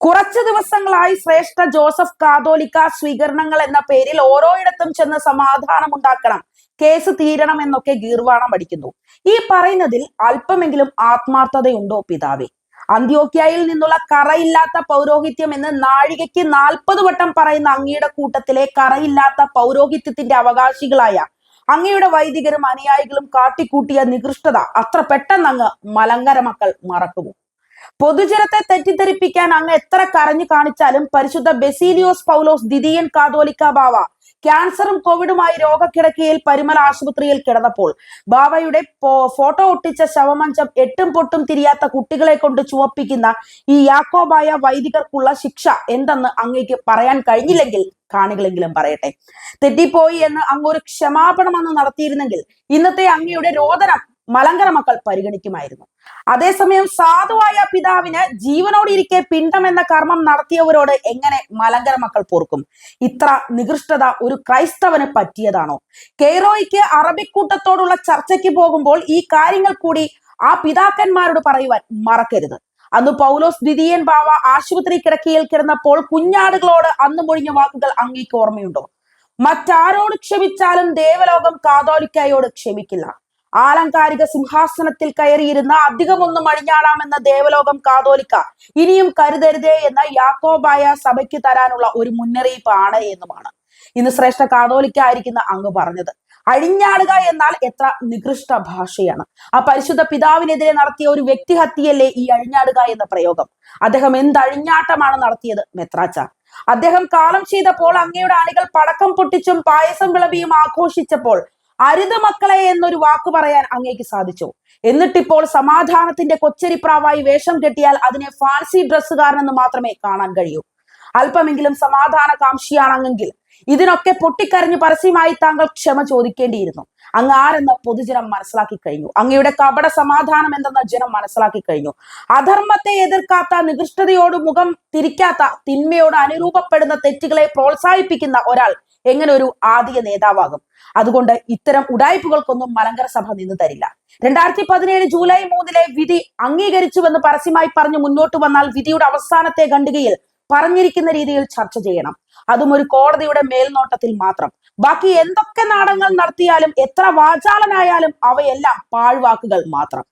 കുറച്ചു ദിവസങ്ങളായി ശ്രേഷ്ഠ ജോസഫ് കാതോലിക്ക സ്വീകരണങ്ങൾ എന്ന പേരിൽ ഓരോയിടത്തും ചെന്ന് സമാധാനം ഉണ്ടാക്കണം. കേസ് തീരണം എന്നൊക്കെ ഗീർവാണം പഠിക്കുന്നു. ഈ പറയുന്നതിൽ അല്പമെങ്കിലും ആത്മാർത്ഥതയുണ്ടോ പിതാവേ? അന്ത്യോക്യയിൽ നിന്നുള്ള കറയില്ലാത്ത പൗരോഹിത്യം എന്ന് നാഴികയ്ക്ക് നാൽപ്പത് വട്ടം പറയുന്ന അങ്ങയുടെ കൂട്ടത്തിലെ കറയില്ലാത്ത പൗരോഹിത്യത്തിന്റെ അവകാശികളായ അങ്ങയുടെ വൈദികരും അനുയായികളും കാട്ടിക്കൂട്ടിയ നികൃഷ്ടത അത്ര പെട്ടെന്ന് അങ്ങ് മലങ്കര മക്കൾ മറക്കുമോ? പൊതുജനത്തെ തെറ്റിദ്ധരിപ്പിക്കാൻ അങ്ങ് എത്ര കരഞ്ഞു കാണിച്ചാലും പരിശുദ്ധ ബെസീലിയോസ് പൗലോസ് ദിദിയൻ കാതോലിക്ക ബാവ ക്യാൻസറും കോവിഡുമായി രോഗക്കിടക്കയിൽ പരിമല ആശുപത്രിയിൽ കിടന്നപ്പോൾ ബാവയുടെ ഫോട്ടോ ഒട്ടിച്ച ശവമഞ്ചം എട്ടും പൊട്ടും തിരിയാത്ത കുട്ടികളെ കൊണ്ട് ചുവപ്പിക്കുന്ന ഈ യാക്കോബായ വൈദികർക്കുള്ള ശിക്ഷ എന്തെന്ന് അങ്ങേക്ക് പറയാൻ കഴിഞ്ഞില്ലെങ്കിൽ കാണികളെങ്കിലും പറയട്ടെ. തെറ്റിപ്പോയി എന്ന് അങ്ങ് ഒരു ക്ഷമാപണം അന്ന് നടത്തിയിരുന്നെങ്കിൽ ഇന്നത്തെ അങ്ങയുടെ രോദനം മലങ്കര മക്കൾ പരിഗണിക്കുമായിരുന്നു. അതേസമയം സാധുവായ പിതാവിന് ജീവനോടിരിക്കെ പിണ്ടം എന്ന കർമ്മം നടത്തിയവരോട് എങ്ങനെ മലങ്കര മക്കൾ പൊറുക്കും? ഇത്ര നികൃഷ്ടത ഒരു ക്രൈസ്തവന് പറ്റിയതാണോ? കെയ്റോയ്ക്ക് അറബിക്കൂട്ടത്തോടുള്ള ചർച്ചയ്ക്ക് പോകുമ്പോൾ ഈ കാര്യങ്ങൾ കൂടി ആ പിതാക്കന്മാരോട് പറയുവാൻ മറക്കരുത്. അന്ന് പൗലോസ് ദ്വിതീയൻ ബാവ ആശുപത്രി കിടക്കയിൽ കിടന്നപ്പോൾ കുഞ്ഞാടുകളോട് അന്ന് മൊഴിഞ്ഞ വാക്കുകൾ അങ്ങേക്ക് ഓർമ്മയുണ്ടോ? മറ്റാരോട് ക്ഷമിച്ചാലും ദേവലോകം കാതോലിക്കായോട് ക്ഷമിക്കില്ല. ആലങ്കാരിക സിംഹാസനത്തിൽ കയറിയിരുന്ന അധികമൊന്നും അഴിഞ്ഞാടാമെന്ന ദേവലോകം കാതോലിക്ക ഇനിയും കരുതരുതേ എന്ന യാക്കോബായ സഭയ്ക്ക് തരാനുള്ള ഒരു മുന്നറിയിപ്പാണ് എന്നുമാണ്. ഇന്ന് ശ്രേഷ്ഠ കാതോലിക്ക ആയിരിക്കുന്ന അങ്ങ് പറഞ്ഞത്. അഴിഞ്ഞാടുക എന്നാൽ എത്ര നികൃഷ്ട ഭാഷയാണ്. ആ പരിശുദ്ധ പിതാവിനെതിരെ നടത്തിയ ഒരു വ്യക്തിഹത്യയല്ലേ ഈ അഴിഞ്ഞാടുക എന്ന പ്രയോഗം. അദ്ദേഹം എന്ത് അഴിഞ്ഞാട്ടമാണ് നടത്തിയത്? മെത്രാച്ച. അദ്ദേഹം കാലം ചെയ്തപ്പോൾ അങ്ങയുടെ അണികൾ പടക്കം പൊട്ടിച്ചും പായസം വിളവിയും ആഘോഷിച്ചപ്പോൾ അരുത് മക്കളെ എന്നൊരു വാക്ക് പറയാൻ അങ്ങേക്ക് സാധിച്ചു. എന്നിട്ടിപ്പോൾ സമാധാനത്തിന്റെ കൊച്ചരിപ്രാവായി വേഷം കെട്ടിയാൽ അതിനെ ഫാൻസി ഡ്രസ്സുകാരനെന്ന് മാത്രമേ കാണാൻ കഴിയൂ. അല്പമെങ്കിലും സമാധാന കാംക്ഷിയാണെങ്കിൽ ഇതിനൊക്കെ പൊട്ടിക്കരഞ്ഞു പരസ്യമായി താങ്കൾ ക്ഷമ ചോദിക്കേണ്ടിയിരുന്നു. അങ്ങ് ആരെന്ന് പൊതുജനം മനസ്സിലാക്കി കഴിഞ്ഞു. അങ്ങയുടെ കപട സമാധാനം എന്തെന്ന് ജനം മനസ്സിലാക്കി കഴിഞ്ഞു. അധർമ്മത്തെ എതിർക്കാത്ത നികൃഷ്ടതയോട് മുഖം തിരിക്കാത്ത തിന്മയോട് അനുരൂപപ്പെടുന്ന തെറ്റുകളെ പ്രോത്സാഹിപ്പിക്കുന്ന ഒരാൾ എങ്ങനെ ഒരു ആദ്യ നേതാവാകും? അതുകൊണ്ട് ഇത്തരം ഉടായ്പകൾക്കൊന്നും മലങ്കര സഭ നിന്ന് തരില്ല. രണ്ടായിരത്തി പതിനേഴ് ജൂലൈ മൂന്നിലെ വിധി അംഗീകരിച്ചുവെന്ന് പരസ്യമായി പറഞ്ഞു മുന്നോട്ട് വന്നാൽ വിധിയുടെ അവസാനത്തെ ഖണ്ഡികയിൽ പറഞ്ഞിരിക്കുന്ന രീതിയിൽ ചർച്ച ചെയ്യണം. അതും ഒരു കോടതിയുടെ മേൽനോട്ടത്തിൽ മാത്രം. ബാക്കി എന്തൊക്കെ നാടകങ്ങൾ നടത്തിയാലും എത്ര വാചാലനായാലും അവയെല്ലാം പാഴ്വാക്കുകൾ മാത്രം.